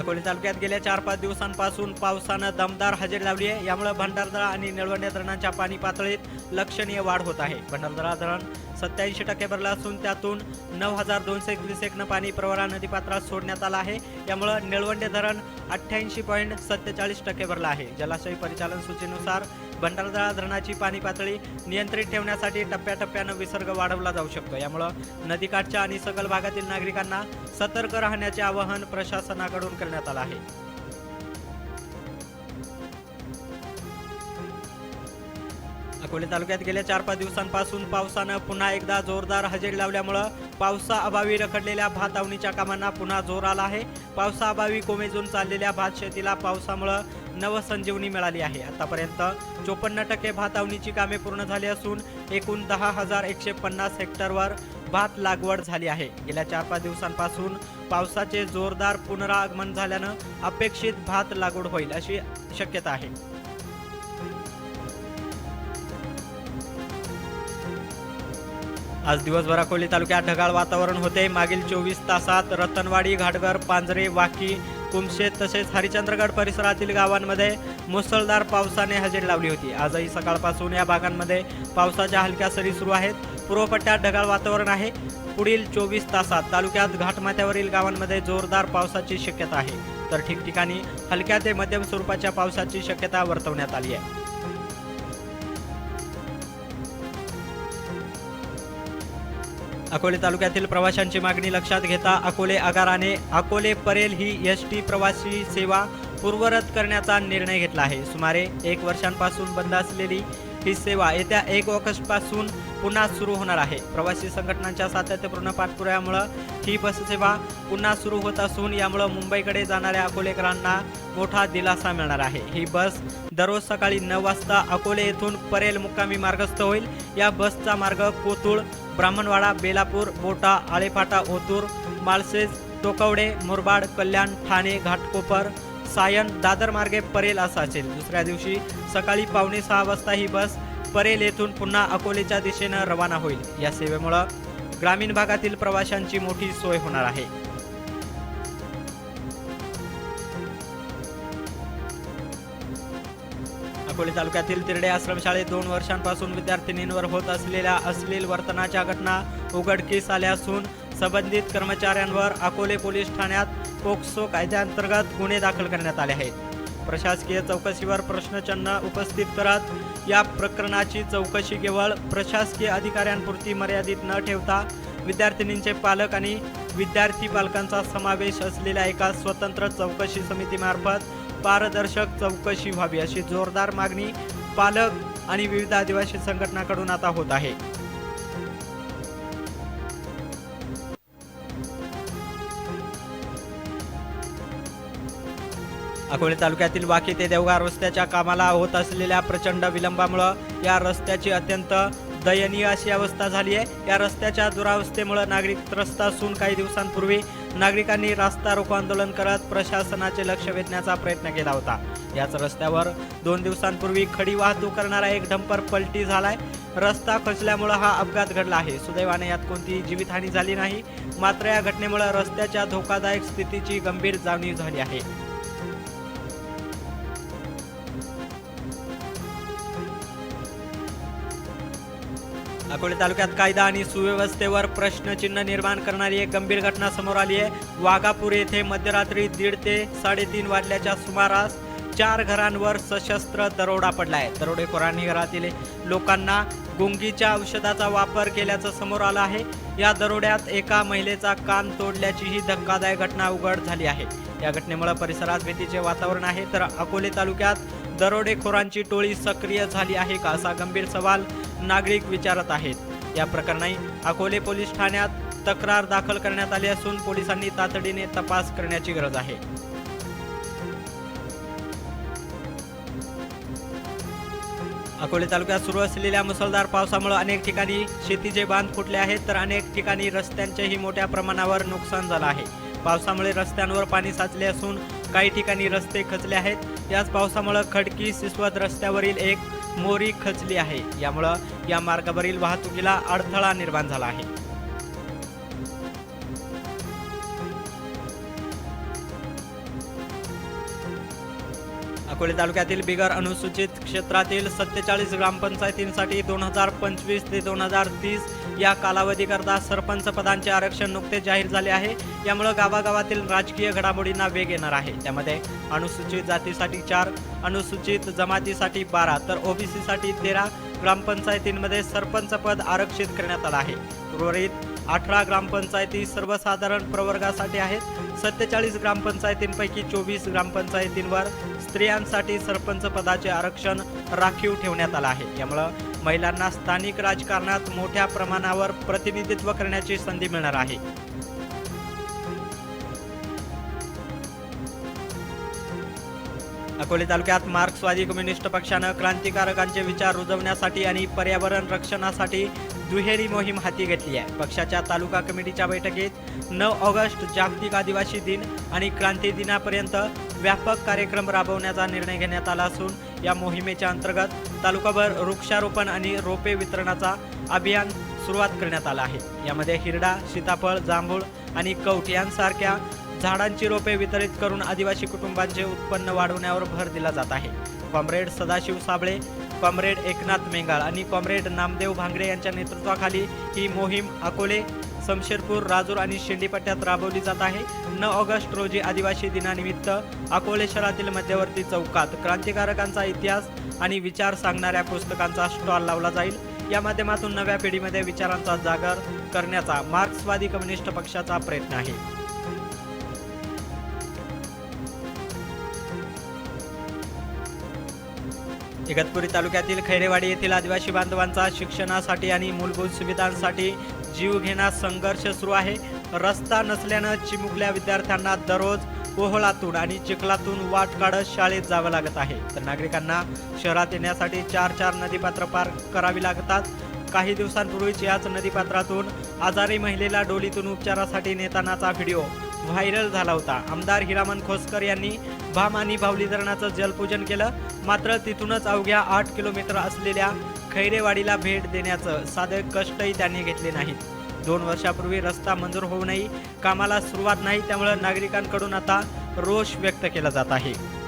अकोले तालुक्यात गेल्या चार पाच दिवसांपासून पावसानं दमदार हजेरी लावली आहे. यामुळे भंडारदरा आणि निळवंडे धरणांच्या पाणी पातळीत लक्षणीय वाढ होत आहे. भंडारदरा धरण सत्याऐंशी टक्के भरला असून त्यातून नऊ हजार दोनशे एकवीस एकनं पाणी प्रवरा नदीपात्रात सोडण्यात आलं आहे. यामुळं निळवंडे धरण अठ्ठ्याऐंशी पॉईंट सत्तेचाळीस टक्के भरलं आहे. जलाशय परिचालन सूचीनुसार भंडारदरा धरणाची पाणी पातळी नियंत्रित ठेवण्यासाठी टप्प्याटप्प्यानं विसर्ग वाढवला जाऊ शकतो. यामुळं नदीकाठच्या आणि सकल भागातील नागरिकांना सतर्क राहण्याचे आवाहन प्रशासनाकडून करण्यात आलं आहे. अकोले तालुक्यात गेल्या चार पाच दिवसांपासून पावसानं पुन्हा एकदा जोरदार हजेरी लावल्यामुळं पावसाअभावी रखडलेल्या भात आवणीच्या कामांना पुन्हा जोर आला आहे. पावसाअभावी कोमेजून चाललेल्या भात शेतीला पावसामुळं नवसंजीवनी मिळाली आहे. आतापर्यंत चोपन्न टक्के भात आवणीची कामे पूर्ण झाली असून एकूण दहा हजार एकशे पन्नास हेक्टरवर भात लागवड झाली आहे. गेल्या चार पाच दिवसांपासून पावसाचे जोरदार पुनरागमन झाल्यानं अपेक्षित भात लागवड होईल अशी शक्यता आहे. आज दिवसभर अकोले तालुक्यात ढगाळ वातावरण होते. मागील चोवीस तासात रतनवाडी घाटघर पांजरे वाकी कुमशेत तसेच हरिचंद्रगड परिसरातील गावांमध्ये मुसळधार पावसाने हजेरी लावली होती. आजही सकाळपासून या भागांमध्ये पावसाच्या हलक्या सरी सुरू आहेत. पूर्वपट्ट्यात ढगाळ वातावरण आहे. पुढील चोवीस तासात तालुक्यात घाटमाथ्यावरील गावांमध्ये जोरदार पावसाची शक्यता आहे. तर ठिकठिकाणी हलक्या ते मध्यम स्वरूपाच्या पावसाची शक्यता वर्तवण्यात आली आहे. अकोले तालुक्यातील प्रवाशांची मागणी लक्षात घेता अकोले आगाराने अकोले परेल ही एस टी प्रवासी सेवा पूर्वरत करण्याचा निर्णय घेतला आहे. सुमारे एक वर्षांपासून बंद असलेली ही सेवा येत्या एक ऑगस्टपासून पुन्हा सुरू होणार आहे. प्रवासी संघटनांच्या सातत्यपूर्ण पाठपुराव्यामुळं ही बससेवा पुन्हा सुरू होत असून यामुळं मुंबईकडे जाणाऱ्या अकोलेकरांना मोठा दिलासा मिळणार आहे. ही बस दररोज सकाळी नऊ वाजता अकोले येथून परेल मुक्कामी मार्गस्थ होईल. या बसचा मार्ग कोतुळ ब्राह्मणवाडा बेलापूर बोटा आळेफाटा ओतूर माळसेज टोकवडे मुरबाड कल्याण ठाणे घाटकोपर सायन दादर मार्गे परेल असा असेल. दुसऱ्या दिवशी सकाळी पावणे सहा वाजता ही बस परेल येथून पुन्हा अकोलेच्या दिशेनं रवाना होईल. या सेवेमुळं ग्रामीण भागातील प्रवाशांची मोठी सोय होणार आहे. अकोले तालुक्यातील तिरडे आश्रमशाळेत दोन वर्षांपासून विद्यार्थिनींवर होत असलेल्या अश्लील वर्तनाच्या घटना उघडकीस आल्या असून संबंधित कर्मचाऱ्यांवर अकोले पोलीस ठाण्यात पोक्सो कायद्याअंतर्गत गुन्हे दाखल करण्यात आले आहेत. प्रशासकीय चौकशीवर प्रश्नचिन्ह उपस्थित करत या प्रकरणाची चौकशी केवळ प्रशासकीय अधिकाऱ्यांपुरती मर्यादित न ठेवता विद्यार्थिनींचे पालक आणि विद्यार्थी पालकांचा समावेश असलेल्या एका स्वतंत्र चौकशी समितीमार्फत पारदर्शक चौकशी व्हावी अशी जोरदार मागणी पालक आणि विविध आदिवासी संघटनाकडून आता होत आहे. अकोले तालुक्यातील वाकी ते देवगाव रस्त्याच्या कामाला होत असलेल्या प्रचंड विलंबामुळं या रस्त्याची अत्यंत दयनीय अशी अवस्था झाली आहे. या रस्त्याच्या दुरावस्थेमुळे नागरिक त्रस्त असून काही दिवसांपूर्वी नागरिकांनी रास्ता रोको आंदोलन करत प्रशासनाचे लक्ष वेधण्याचा प्रयत्न केला होता. याच रस्त्यावर दोन दिवसांपूर्वी खडी वाहतूक करणारा एक डंपर पलटी झालाय. रस्ता खचल्यामुळे हा अपघात घडला आहे. सुदैवाने यात कोणतीही जीवितहानी झाली नाही. मात्र या घटनेमुळे रस्त्याच्या धोकादायक स्थितीची गंभीर जाणीव झाली आहे. अकोले तालुक्यात कायदा आणि सुव्यवस्थेवर प्रश्नचिन्ह निर्माण करणारी एक गंभीर घटना समोर आली आहे. वाघापूर येथे मध्यरात्री दीड ते साडेतीन वाजल्याच्या सुमारास चार घरांवर सशस्त्र दरोडा पडलाय. दरोडेखोरांनी घरातील लोकांना गुंगीच्या औषधाचा वापर केल्याचं समोर आलं आहे. या दरोड्यात एका महिलेचा कान तोडल्याची ही धक्कादायक घटना उघड झाली आहे. या घटनेमुळे परिसरात भीतीचे वातावरण आहे. तर अकोले तालुक्यात दरोडेखोरांची टोळी सक्रिय झाली आहे का असा गंभीर सवाल नागरिक विचारत आहेत. या प्रकरणी अकोले पोलीस ठाण्यात तक्रार दाखल करण्यात आली असून पोलिसांनी तातडीने तपास करण्याची गरज आहे. अकोले तालुक्यात सुरू असलेल्या मुसळधार पावसामुळे अनेक ठिकाणी शेतीचे बांध फुटले आहेत तर अनेक ठिकाणी रस्त्यांचेही मोठ्या प्रमाणावर नुकसान झालं आहे. पावसामुळे रस्त्यांवर पाणी साचले असून काही ठिकाणी रस्ते खचले आहेत. याच पावसामुळे खडकी सिसवत रस्त्यावरील एक मोरी खचली आहे. यामुळं या मार्गावरील वाहतुकीला अडथळा निर्माण झाला आहे. अकोले तालुक्यातील बिगर अनुसूचित क्षेत्रातील सत्तेचाळीस ग्रामपंचायतींसाठी दोन हजार पंचवीस ते दोन हजार तीस या कालावधीकरता सरपंच पदांचे आरक्षण नुकतेच जाहीर झाले आहे. यामुळे गावागावातील राजकीय घडामोडींना वेग येणार आहे. त्यामध्ये अनुसूचित जातीसाठी चार अनुसूचित जमातीसाठी बारा तर ओबीसीसाठी तेरा ग्रामपंचायतींमध्ये सरपंच पद आरक्षित करण्यात आलं आहे. उर्वरित अठरा ग्रामपंचायती सर्वसाधारण प्रवर्गासाठी आहेत. सत्तेचाळीस ग्रामपंचायतींपैकी चोवीस ग्रामपंचायतींवर स्त्रियांसाठी सरपंच पदाचे आरक्षण राखीव ठेवण्यात आलं आहे. त्यामुळं महिलांना स्थानिक राजकारणात मोठ्या प्रमाणावर प्रतिनिधित्व करण्याची संधी मिळणार आहे. अकोले तालुक्यात मार्क्सवादी कम्युनिस्ट पक्षानं क्रांतिकारकांचे विचार रुजवण्यासाठी आणि पर्यावरण रक्षणासाठी दुहेरी मोहीम हाती घेतली आहे. पक्षाच्या तालुका कमिटीच्या बैठकीत नऊ ऑगस्ट जागतिक आदिवासी दिन आणि क्रांती दिनापर्यंत व्यापक कार्यक्रम राबवण्याचा निर्णय घेण्यात आला असून या मोहिमेच्या अंतर्गत तालुकाभर वृक्षारोपण आणि रोपे वितरणाचा अभियान सुरुवात करण्यात आला आहे. यामध्ये हिरडा सीताफळ जांभूळ आणि कौट यांसारख्या झाडांची रोपे वितरित करून आदिवासी कुटुंबांचे उत्पन्न वाढवण्यावर भर दिला जात आहे. कॉम्रेड सदाशिव साबळे कॉम्रेड एकनाथ मेंगाळ आणि कॉम्रेड नामदेव भांगडे यांच्या नेतृत्वाखाली ही मोहीम अकोले समशेरपूर राजूर आणि शेंडीपट्ट्यात राबवली जात आहे. नऊ ऑगस्ट रोजी आदिवासी दिनानिमित्त अकोले शहरातील मध्यवर्ती चौकात क्रांतिकारकांचा इतिहास आणि विचार सांगणाऱ्या पुस्तकांचा स्टॉल लावला जाईल. या माध्यमातून नव्या पिढीमध्ये विचारांचा जागर करण्याचा मार्क्सवादी कम्युनिस्ट पक्षाचा प्रयत्न आहे. इगतपुरी तालुक्यातील खैरेवाडी येथील आदिवासी बांधवांचा शिक्षणासाठी आणि मूलभूत सुविधांसाठी जीवघेणा संघर्ष सुरू आहे. रस्ता नसल्यानं चिमुकल्या विद्यार्थ्यांना दररोज कोहळातून आणि चिखलातून वाट काढत शाळेत जावं लागत आहे. तर नागरिकांना शहरात येण्यासाठी चार चार नदीपात्र पार करावी लागतात. काही दिवसांपूर्वीच याच नदीपात्रातून आजारी महिलेला डोलीतून उपचारासाठी नेतानाचा व्हिडिओ व्हायरल झाला होता. आमदार हिरामन खोसकर यांनी भाम आणि भावली धरणाचं जलपूजन केलं. मात्र तिथूनच अवघ्या आठ किलोमीटर असलेल्या खैरेवाडीला भेट देण्याचं साधे कष्टही त्यांनी घेतले नाहीत दोन वर्षापूर्वी रस्ता मंजूर होऊनही कामाला सुरुवात नाही त्यामुळे नागरिकांकडून आता रोष व्यक्त केला जात आहे.